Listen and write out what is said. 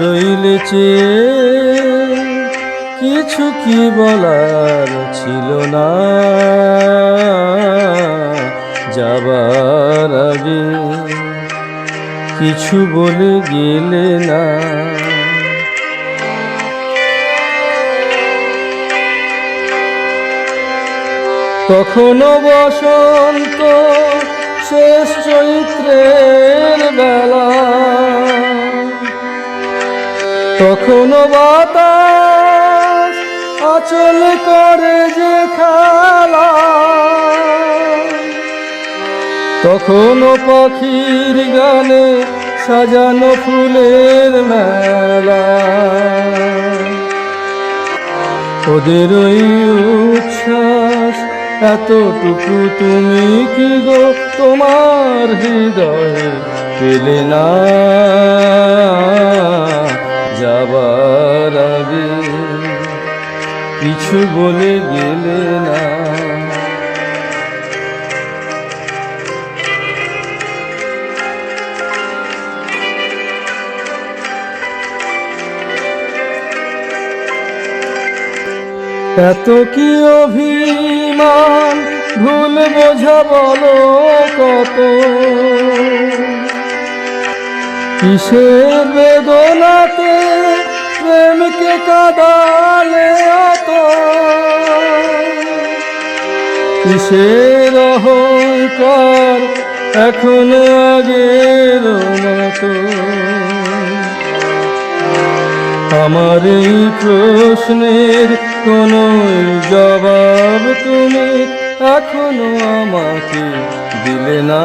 রইলেছে কিছু কি বলার ছিল না। যাবার আগে কিছু বলে গেলে না। তখনও বসন্ত শেষ চৈত্রের বেলা তখনও বাতাস আচল করে যে খেলা। তখনও পাখির গানে সাজানো ফুলের মেলা। ওদের ওই উচ্ছ্বাস, এতটুকু তুমি কি গো? তোমার হৃদয়ে পেলে না। আগে কিছু বলে গেলে না। এত কি অভিমান? ভুল বোঝা বলো কত? কিসের বেদনাতে প্রেমকে কাদালে অত কিসের অহংকার এখনও আগের মতো? আমার এই প্রশ্নের কোনো জবাব তুমি এখনও আমাকে দিলে না।